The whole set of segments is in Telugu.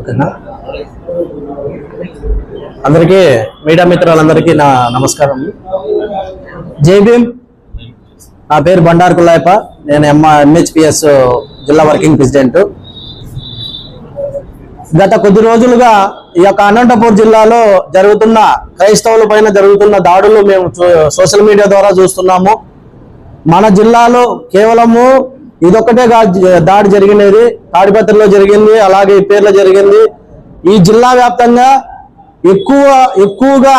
ఓకేనా అందరికీ మీడియా మిత్రులందరికీ నా నమస్కారం. జై నా పేరు బండారు కులాయప నేను ఎం ఎంహెచ్పిఎస్ జిల్లా వర్కింగ్ ప్రెసిడెంట్. గత కొద్ది రోజులుగా ఈ యొక్క అనంతపూర్ జిల్లాలో జరుగుతున్న క్రైస్తవుల పైన జరుగుతున్న దాడులు మేము సోషల్ మీడియా ద్వారా చూస్తున్నాము. మన జిల్లాలో కేవలము ఇదొక్కటే దాడి జరిగినది. తాడిపత్రిలో జరిగింది అలాగే ఇప్పేర్లో జరిగింది. ఈ జిల్లా వ్యాప్తంగా ఎక్కువ ఎక్కువగా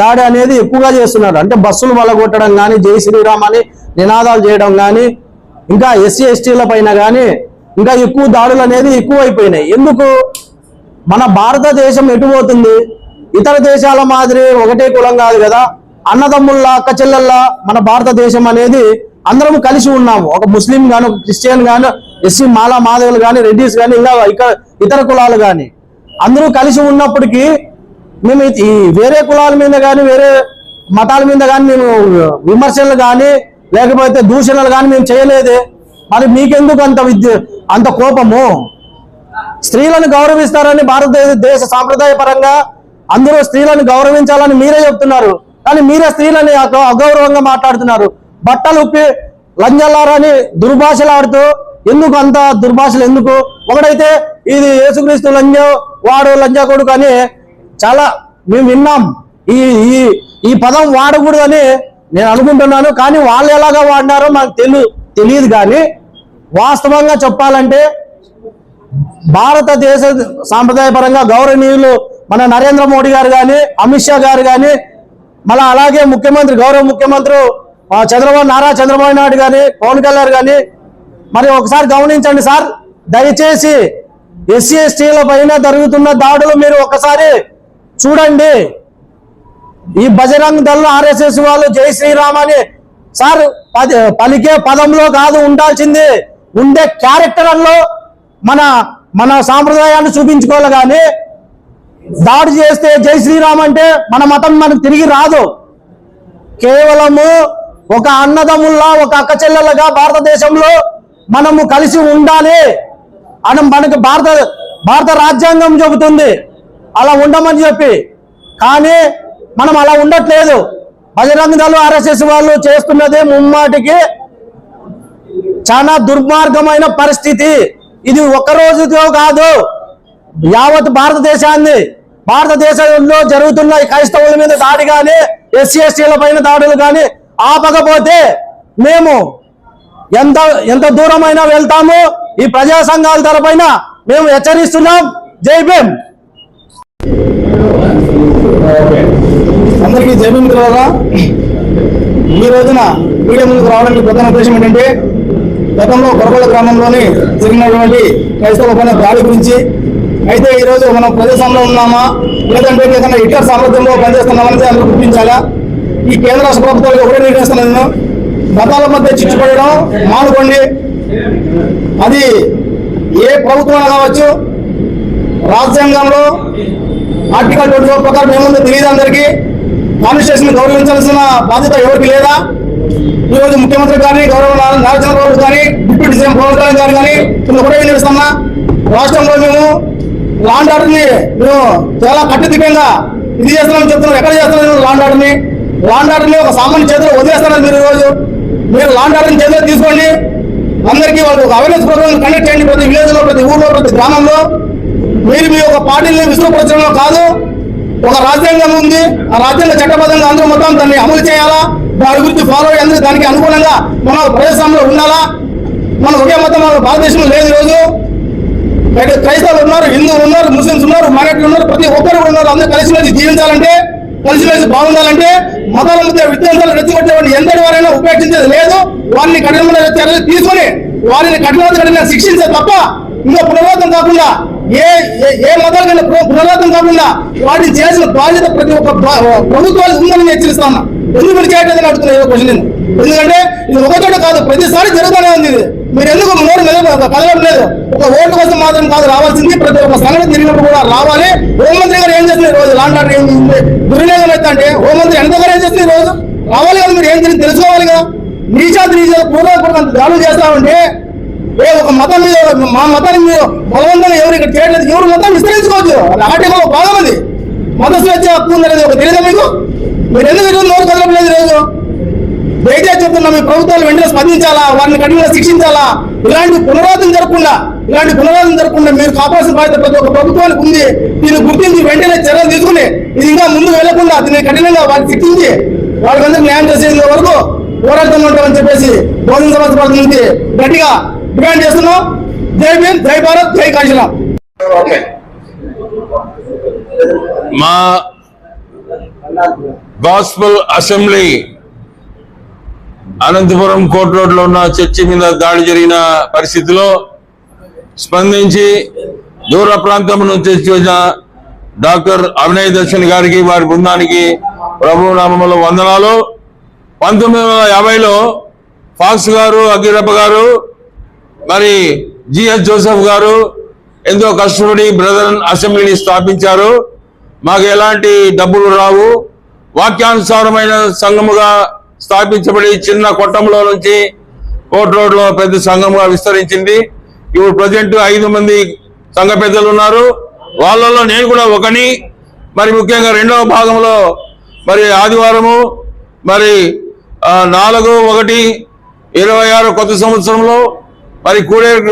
దాడి అనేది ఎక్కువగా చేస్తున్నారు. అంటే బస్సులు వలగొట్టడం కానీ జై శ్రీరామ్ అని నినాదాలు చేయడం కానీ ఇంకా ఎస్సీ ఎస్టీల పైన కానీ ఇంకా ఎక్కువ దాడులు అనేది ఎక్కువ అయిపోయినాయి ఎందుకు? మన భారతదేశం ఎటు పోతుంది? ఇతర దేశాల మాదిరి ఒకటే కులం కాదు కదా. అన్నదమ్ముళ్ళ అక్క చెల్లెళ్ళ మన భారతదేశం అనేది అందరం కలిసి ఉన్నాము. ఒక ముస్లిం గాను ఒక క్రిస్టియన్ గాను ఎస్సీ మాలా మాధవులు కానీ రెడ్డిస్ కానీ ఇంకా ఇక ఇతర కులాలు కానీ అందరూ కలిసి ఉన్నప్పటికీ మేము ఈ- వేరే కులాల మీద కానీ వేరే మతాల మీద కానీ మేము విమర్శలు కానీ లేకపోతే దూషణలు కానీ మేము చేయలేదే. మరి మీకెందుకు అంత విద్య అంత కోపము? స్త్రీలను గౌరవిస్తారని భారతదేశ దేశ సాంప్రదాయ పరంగా అందరూ స్త్రీలను గౌరవించాలని మీరే చెప్తున్నారు. కానీ మీరే స్త్రీలని అగౌరవంగా మాట్లాడుతున్నారు. బట్టలు ఉప్పి లంజల్లారని దుర్భాషలాడుతూ ఎందుకు అంత దుర్భాషలు ఎందుకు? ఒకడైతే ఇది యేసుక్రీస్తు లంజ వాడు లంజ కొడుకు అని చాలా మేము విన్నాం. ఈ ఈ ఈ పదం వాడకూడదని నేను అనుకుంటున్నాను కానీ వాళ్ళు ఎలాగా వాడినారో నాకు తెలు తెలియదు కానీ వాస్తవంగా చెప్పాలంటే భారతదేశ సాంప్రదాయపరంగా గౌరవనీయులు మన నరేంద్ర మోడీ గారు కానీ అమిత్ షా గారు కానీ మళ్ళీ అలాగే ముఖ్యమంత్రి గౌరవ ముఖ్యమంత్రి చంద్రబాబు నారా చంద్రబాబు నాయుడు కానీ పవన్ కళ్యాణ్ కానీ మరి ఒకసారి గమనించండి సార్ దయచేసి ఎస్సీ ఎస్టీల పైన జరుగుతున్న దాడులు మీరు ఒకసారి చూడండి. ఈ బజరంగ్ దళ ఆర్ఎస్ఎస్ వాళ్ళు జై శ్రీరామ్ అని సార్ పలికే పదంలో కాదు ఉండాల్సింది. ఉండే క్యారెక్టర్లో మన మన సాంప్రదాయాన్ని చూపించుకోవాలి కానీ దాడి చేస్తే జై శ్రీరామ్ అంటే మన మతం మనకు తిరిగి రాదు. కేవలము ఒక అన్నదమ్ముల్లా ఒక అక్క చెల్లెలుగా భారతదేశంలో మనము కలిసి ఉండాలి. అని మనకు భారత భారత రాజ్యాంగం చెబుతుంది. అలా ఉండమని చెప్పి. కానీ మనం అలా ఉండట్లేదు. బజరంగ దళం ఆర్ఎస్ఎస్ వాళ్ళు చేస్తున్నదే ముమ్మాటికి చాలా దుర్మార్గమైన పరిస్థితి. ఇది ఒక రోజుతో కాదు. యావత్ భారతదేశాన్ని భారతదేశంలో జరుగుతున్న క్రైస్తవుల మీద దాడి కానీ ఎస్సీ ఎస్టీల పైన దాడులు కానీ ఆపకపోతే మేము ఎంత ఎంత దూరమైనా వెళ్తాము ఈ ప్రజా సంఘాల తరపైన మేము హెచ్చరిస్తున్నాం. జై భీమ్. అందరికీ జైబీ మిత్రులారా. ఈ రోజున మీడియా ముందుకు రావడానికి ప్రధాన ఉద్దేశం ఏంటంటే గతంలో కొరకొండ గ్రామంలోని జరిగినటువంటి క్రైస్తవ పైన దాడి గురించి. అయితే ఈరోజు మనం ప్రదేశంలో ఉన్నామా? లేదంటే ఏదైనా ఇటర్ సామర్థ్యంలో పనిచేస్తున్నామని అందరూ గుర్తించాలా? ఈ కేంద్ర రాష్ట్ర ప్రభుత్వాలకు ఒకటే నిర్ణయిస్తున్నాను నేను. మతాల మధ్య చిచ్చుపడడం మానుకోండి. అది ఏ ప్రభుత్వం కావచ్చు రాజ్యాంగంలో ఆర్టికల్ ట్వంటీ ఫోర్ ప్రకారం ఏముందో తెలియదు అందరికీ. కాన్స్టిట్యూషన్ గౌరవించాల్సిన బాధ్యత ఎవరికి లేదా? ఈ రోజు ముఖ్యమంత్రి కానీ గౌరవ నారా చంద్రబాబు కానీ డిప్యూటీ సీఎం పవన్ కళ్యాణ్ గారు కానీ నేను ఒకటే వినిపిస్తున్నా. రాష్ట్రంలో మేము లాండ్ ఆర్డర్ని మేము చాలా కట్టుదిట్టంగా ఇది చేస్తున్నామని చెప్తున్నాం ఎక్కడ చేస్తున్నాం లాండ్ ఆర్డర్ని లాండ్ ఆర్డర్ని ఒక సామాన్య చేతిలో వదిలేస్తున్నారు మీరు ఈరోజు రోజు మీరు లాండ్ ఆర్డర్ని చేతిలో తీసుకోండి. అందరికీ వాళ్ళకి ఒక అవేర్నెస్ ప్రోగ్రామ్ కండక్ట్ చేయండి. ప్రతి విలేజ్లో ప్రతి ఊర్లో ప్రతి గ్రామంలో. మీరు మీ యొక్క పార్టీని విశ్వపరచడంలో కాదు ఒక రాజ్యాంగం ఉంది. ఆ రాజ్యాంగ చట్టబద్ధంగా అందరూ మొత్తం దాన్ని అమలు చేయాలా? దాని గురించి ఫాలో అయ్యేందుకు దానికి అనుగుణంగా మన ప్రదేశంలో ఉండాలా? మన ఒకే మొత్తం మన భారతదేశంలో లేదు ఈరోజు. క్రైస్తవులు ఉన్నారు హిందువులు ఉన్నారు ముస్లింస్ ఉన్నారు మైనార్టీలు ఉన్నారు ప్రతి ఒక్కరు ఉన్నారు. అందరూ కలిసిమెలిసి జీవించాలంటే కలిసిమెలిసి బాగుండాలంటే మతాల మధ్య విద్వేషాలు రెచ్చగొట్టేవాడిని ఎంతటి వారైనా ఉపేక్షించేది లేదు. వారిని కఠినమైన చర్యలు తీసుకొని వారిని కఠినమైన శిక్షించే తప్ప ఇంకా పునరావృతం కాకుండా ఏ ఏ- ఏ మతాలకైనా పునరావృతం కాకుండా వాటిని చేసిన బాధ్యత ప్రతి ఒక్క ప్రభుత్వాలు ప్రభుత్వానికి ఉందని హెచ్చరిస్తాను ఎందుకు మీరు చేయట్లేదని అడుగుతున్నా క్వశ్చన్ నేను ఎందుకంటే ఇది ఒకచోట కాదు ప్రతిసారి జరుగుతూనే ఉంది ఇది. మీరు ఎందుకు నోరు కదలడం లేదు? ఒక ఓటు కోసం మాత్రం కాదు రావాల్సింది ప్రతి ఒక్క సంఘటన జరిగినప్పుడు కూడా రావాలి. హోంమంత్రి గారు ఏం చేస్తున్నారు రోజు? లాంటి ఆర్డర్ ఏం ఉంది? దుర్వినియోగం అయితే అంటే హోంమంత్రి ఎంత గారు ఏం చేస్తున్నారు రోజు? రావాలి కదా మీరు ఏం తెలియదు తెలుసుకోవాలి కదా? నీచాతి నీచా పూర్వపూర్వం దాడులు చేస్తా ఉంటే ఏ ఒక మతం మీద మా మతానికి మీరు బలవంతంగా ఎవరు ఇక్కడ చేయట్లేదు? ఎవరు మతం విస్తరించుకోవచ్చు అది ఆటలో భాగం అది. మత స్వేచ్ఛ హక్కు అనేది ఒక తెలియదా మీకు? మీరు ఎందుకు ఈరోజు నోరు కదలట్లేదు ఈరోజు? దయచేసి చెప్తున్నా మీ ప్రభుత్వాలు వెంటనే స్పందించాలా? వారిని కఠినంగా శిక్షించాలా? ఇలాంటి పునరాదం జరగకుండా ఇలాంటి పునరావృతం జరగకుండా మీరు కాపాల్సిన బాధ్యత ప్రతి ఒక్క ప్రభుత్వానికి ఉంది. దీన్ని గుర్తించి వెంటనే చర్యలు తీసుకుని ఇది ఇంకా ముందుకు వెళ్ళకుండా దీన్ని కఠినంగా వారిని శిక్షించి వాళ్ళకందరికి న్యాయం చేసేంత వరకు పోరాటం ఉంటామని చెప్పేసి బహుజన సమాజ్ పార్టీ నుంచి గట్టిగా డిమాండ్ చేస్తున్నాం. జై భీమ్ జై భారత్ జై కాశీరామ్ మా గాస్పల్ అసెంబ్లీ అనంతపురం కోర్టు రోడ్లో ఉన్న చర్చి మీద దాడి జరిగిన పరిస్థితిలో స్పందించి దూర ప్రాంతం నుంచి వచ్చిన డాక్టర్ అభినయ్ దర్శన్ గారికి వారి బృందానికి ప్రభు నామంలో వందనాలు. పంతొమ్మిది వందల యాభైలో ఫాక్స్ గారు అగ్గిరప్ప గారు మరి జిఎస్ జోసెఫ్ గారు ఎంతో కష్టపడి బ్రదర్ అసెంబ్లీని స్థాపించారు. మాకు ఎలాంటి డబ్బులు రావు. వాక్యానుసారమైన సంఘముగా స్థాపించబడి చిన్న కొట్టంలో నుంచి కోట్ రోడ్లో పెద్ద సంఘముగా విస్తరించింది. ఇప్పుడు ప్రజెంట్ ఐదు మంది సంఘ పెద్దలు ఉన్నారు. వాళ్ళలో నేను కూడా ఒకని. మరి ముఖ్యంగా రెండవ భాగంలో మరి ఆదివారము మరి నాలుగు ఒకటి ఇరవై ఆరు కొత్త సంవత్సరంలో మరి కూడేరు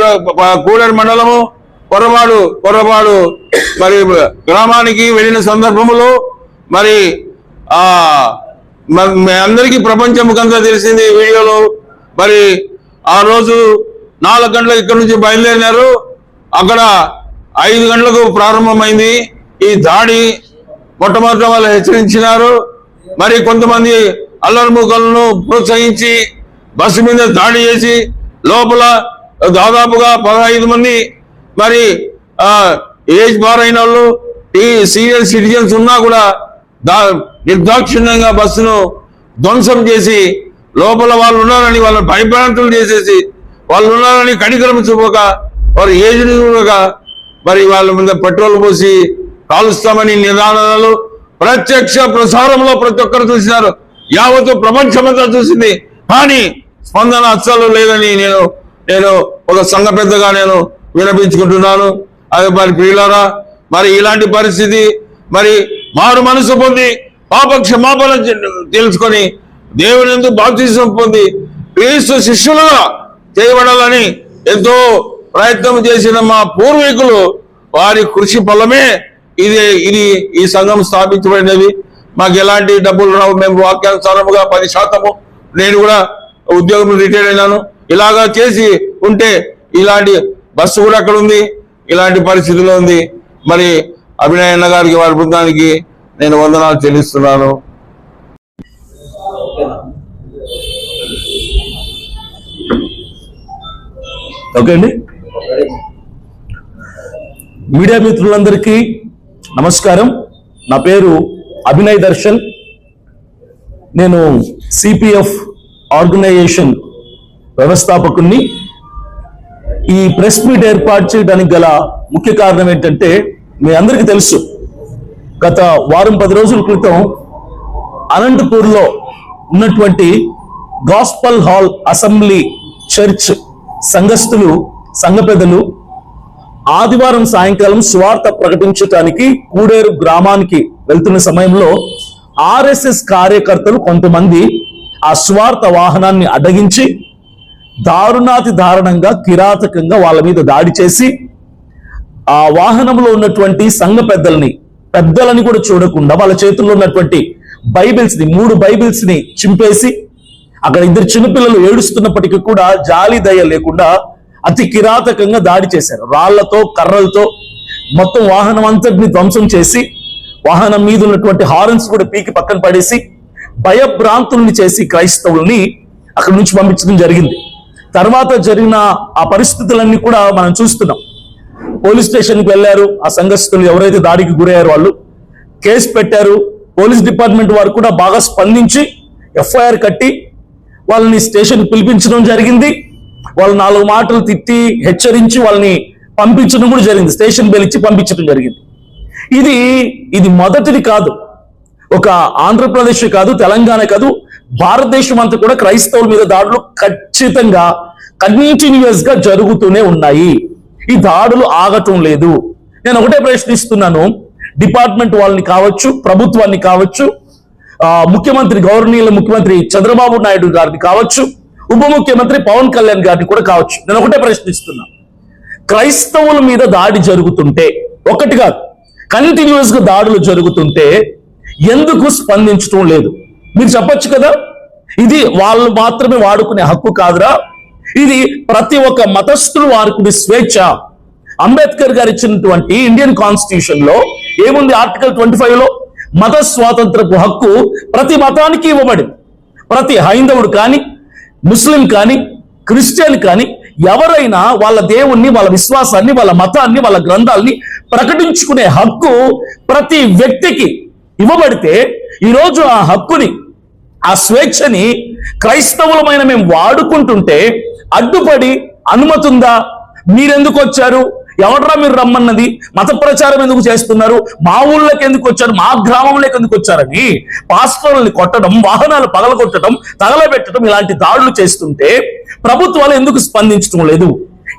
కూడేరు మండలము కొరబాడు కొరబాడు మరి గ్రామానికి వెళ్ళిన సందర్భంలో మరి ఆ అందరికీ ప్రపంచం అందరికీ తెలిసింది వీడియోలో. మరి ఆ రోజు నాలుగు గంటలకు ఇక్కడ నుంచి బయలుదేరినారు. అక్కడ ఐదు గంటలకు ప్రారంభమైంది. ఈ దాడి మొట్టమొదట వాళ్ళు హెచ్చరించినారు. మరి కొంతమంది అల్లరిముఖలను ప్రోత్సహించి బస్సు మీద దాడి చేసి లోపల దాదాపుగా పదహైదు మంది మరి ఏజ్ బార్ అయిన వాళ్ళు ఈ సీనియర్ సిటిజన్స్ ఉన్నా కూడా దా నిర్దాక్షిణ్యంగా బస్సును ధ్వంసం చేసి లోపల వాళ్ళు ఉన్నారని వాళ్ళని భయభ్రాంతులు చేసేసి వాళ్ళు ఉన్నారని కనికరం చూపక వారు ఏజ్ మరి వాళ్ళ మీద పెట్రోల్ పోసి కాలుస్తామని నిదానాలు ప్రత్యక్ష ప్రసారంలో ప్రతి ఒక్కరు చూసినారు. యావత్తు ప్రపంచమంతా చూసింది. కానీ స్పందన అస్సలు లేదని నేను నేను ఒక సంఘ పెద్దగా నేను వినపించుకుంటున్నాను. అది మరి ప్రియులారా మరి ఇలాంటి పరిస్థితి మరి మారు మనసు పొంది పాప క్షమాపణ తెలుసుకొని దేవుని ఎందుకు బాప్తిజం పొంది క్రీస్తు శిష్యులుగా చేయబడాలని ఎంతో ప్రయత్నం చేసిన మా పూర్వీకులు వారి కృషి ఫలమే ఇది ఇది ఈ సంఘం స్థాపించబడినది. మాకు ఎలాంటి డబ్బులు రావు మేము వాక్యానుసారముగా పది శాతము నేను కూడా ఉద్యోగం రిటైర్ అయినాను. ఇలాగా చేసి ఉంటే ఇలాంటి బస్సు కూడా అక్కడ ఉంది. ఇలాంటి పరిస్థితిలో ఉంది. మరి అభినయన్న గారికి వారి బృందానికి నేను వందనాలు చెల్లిస్తున్నాను. ఓకే అండి. మీడియా మిత్రులందరికీ నమస్కారం. నా పేరు అభినయ్ దర్శన్. నేను సిపిఎఫ్ ఆర్గనైజేషన్ వ్యవస్థాపకుణ్ణి. ఈ ప్రెస్ మీట్ ఏర్పాటు చేయడానికి గల ముఖ్య కారణం ఏంటంటే మీ అందరికీ తెలుసు గత వారం పది రోజుల క్రితం అనంతపూర్లో ఉన్నటువంటి గాస్పల్ హాల్ అసెంబ్లీ చర్చ్ సంఘస్థులు సంఘ పెద్దలు ఆదివారం సాయంకాలం స్వార్థ ప్రకటించటానికి కూడేరు గ్రామానికి వెళ్తున్న సమయంలో ఆర్ఎస్ఎస్ కార్యకర్తలు కొంతమంది ఆ స్వార్థ వాహనాన్ని అడ్డగించి దారుణాతి దారుణంగా కిరాతకంగా వాళ్ళ మీద దాడి చేసి ఆ వాహనంలో ఉన్నటువంటి సంఘ పెద్దల్ని పెద్దలని కూడా చూడకుండా వాళ్ళ చేతుల్లో ఉన్నటువంటి బైబిల్స్ని మూడు బైబిల్స్ని చింపేసి అక్కడ ఇద్దరు చిన్నపిల్లలు ఏడుస్తున్నప్పటికీ కూడా జాలి దయ లేకుండా అతి కిరాతకంగా దాడి చేశారు. రాళ్ళతో కర్రలతో మొత్తం వాహనం అంతటిని ధ్వంసం చేసి వాహనం మీద ఉన్నటువంటి హార్న్స్ కూడా పీకి పక్కన పడేసి భయభ్రాంతుల్ని చేసి క్రైస్తవుల్ని అక్కడి నుంచి పంపించడం జరిగింది. తర్వాత జరిగిన ఆ పరిస్థితులన్నీ కూడా మనం చూస్తున్నాం. పోలీస్ స్టేషన్కి వెళ్ళారు. ఆ సంఘస్థులు ఎవరైతే దాడికి గురయ్యారో వాళ్ళు కేసు పెట్టారు. పోలీస్ డిపార్ట్మెంట్ వారు కూడా బాగా స్పందించి ఎఫ్ఐఆర్ కట్టి వాళ్ళని స్టేషన్ పిలిపించడం జరిగింది. వాళ్ళు నాలుగు మాటలు తిట్టి హెచ్చరించి వాళ్ళని పంపించడం కూడా జరిగింది. స్టేషన్ బెల్ ఇచ్చి పంపించడం జరిగింది. ఇది ఇది మొదటిది కాదు. ఒక ఆంధ్రప్రదేశ్ కాదు తెలంగాణ కాదు భారతదేశం అంతా కూడా క్రైస్తవుల మీద దాడులు ఖచ్చితంగా కంటిన్యూస్గా జరుగుతూనే ఉన్నాయి. ఈ దాడులు ఆగటం లేదు. నేను ఒకటే ప్రశ్నిస్తున్నాను. డిపార్ట్మెంట్ వాళ్ళని కావచ్చు ప్రభుత్వాన్ని కావచ్చు ముఖ్యమంత్రి గౌరవనీయుల ముఖ్యమంత్రి చంద్రబాబు నాయుడు గారిని కావచ్చు ఉప ముఖ్యమంత్రి పవన్ కళ్యాణ్ గారిని కూడా కావచ్చు. నేను ఒకటే ప్రశ్నిస్తున్నా. క్రైస్తవుల మీద దాడి జరుగుతుంటే ఒకటి కాదు కంటిన్యూస్గా దాడులు జరుగుతుంటే ఎందుకు స్పందించడం లేదు? మీరు చెప్పొచ్చు కదా? ఇది వాళ్ళు మాత్రమే వాడుకునే హక్కు కాదురా? ఇది ప్రతి ఒక్క మతస్థులు వారికి స్వేచ్ఛ. అంబేద్కర్ గారు ఇచ్చినటువంటి ఇండియన్ కాన్స్టిట్యూషన్లో ఏముంది ఆర్టికల్ ట్వంటీ ఫైవ్లో? మత స్వాతంత్రపు హక్కు ప్రతి మతానికి ఇవ్వబడింది. ప్రతి హైందవుడు కానీ ముస్లిం కానీ క్రిస్టియన్ కానీ ఎవరైనా వాళ్ళ దేవుణ్ణి వాళ్ళ విశ్వాసాన్ని వాళ్ళ మతాన్ని వాళ్ళ గ్రంథాల్ని ప్రకటించుకునే హక్కు ప్రతి వ్యక్తికి ఇవ్వబడితే ఈరోజు ఆ హక్కుని ఆ స్వేచ్ఛని క్రైస్తవులమైన మేము వాడుకుంటుంటే అడ్డుపడి అనుమతి ఉందా మీరెందుకు వచ్చారు? ఎవడ్రా మీరు రమ్మన్నది? మత ప్రచారం ఎందుకు చేస్తున్నారు? మా ఊళ్ళకి ఎందుకు వచ్చారు? మా గ్రామంలోకి ఎందుకు వచ్చారని పాస్టర్లని కొట్టడం వాహనాలు పగలగొట్టడం తగలబెట్టడం ఇలాంటి దాడులు చేస్తుంటే ప్రభుత్వాలు ఎందుకు స్పందించడం లేదు?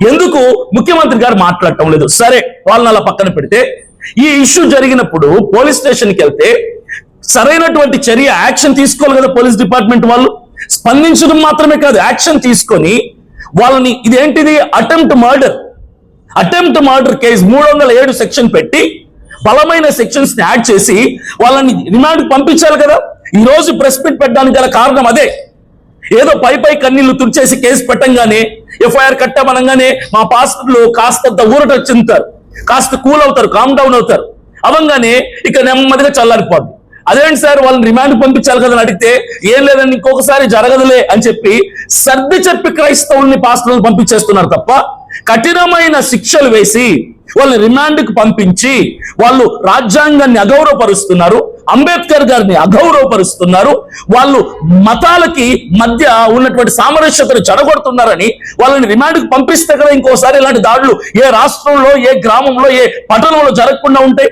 ఎందుకు ముఖ్యమంత్రి గారు మాట్లాడటం లేదు? సరే వాళ్ళని అలా పక్కన పెడితే ఈ ఇష్యూ జరిగినప్పుడు పోలీస్ స్టేషన్కి వెళ్తే సరైనటువంటి చర్య యాక్షన్ తీసుకోవాలి కదా పోలీస్ డిపార్ట్మెంట్ వాళ్ళు? స్పందించడం మాత్రమే కాదు యాక్షన్ తీసుకొని వాళ్ళని ఇదేంటిది? Attempt murder attempt murder case మూడు వందల ఏడు సెక్షన్ పెట్టి బలమైన సెక్షన్స్ని యాడ్ చేసి వాళ్ళని రిమాండ్ పంపించాలి కదా? ఈ రోజు ప్రెస్ మీట్ పెట్టడానికి గల కారణం అదే. ఏదో పై పై కన్నీళ్ళు తుడిచేసి కేసు పెట్టంగానే ఎఫ్ఐఆర్ కట్టామనగానే మా పాస్టర్లు కాస్తంత ఊరట చెందుతారు కాస్త కూల్ అవుతారు కామ్ డౌన్ అవుతారు. అవంగానే ఇక నెమ్మదిగా చల్లారిపోద్ది. అదేంటి సార్ వాళ్ళని రిమాండ్ పంపించాలి కదా అని అడిగితే ఏం లేదని ఇంకొకసారి జరగదులే అని చెప్పి సర్ది చెప్పి క్రైస్తవుల్ని పాస్టర్లు పంపించేస్తున్నారు తప్ప కఠినమైన శిక్షలు వేసి వాళ్ళని రిమాండ్కి పంపించి వాళ్ళు రాజ్యాంగాన్ని అగౌరవపరుస్తున్నారు అంబేద్కర్ గారిని అగౌరవపరుస్తున్నారు వాళ్ళు మతాలకి మధ్య ఉన్నటువంటి సామరస్యతను చెడగొడుతున్నారని వాళ్ళని రిమాండ్కి పంపిస్తే కదా ఇంకోసారి ఇలాంటి దాడులు ఏ రాష్ట్రంలో ఏ గ్రామంలో ఏ పట్టణంలో జరగకుండా ఉంటాయి.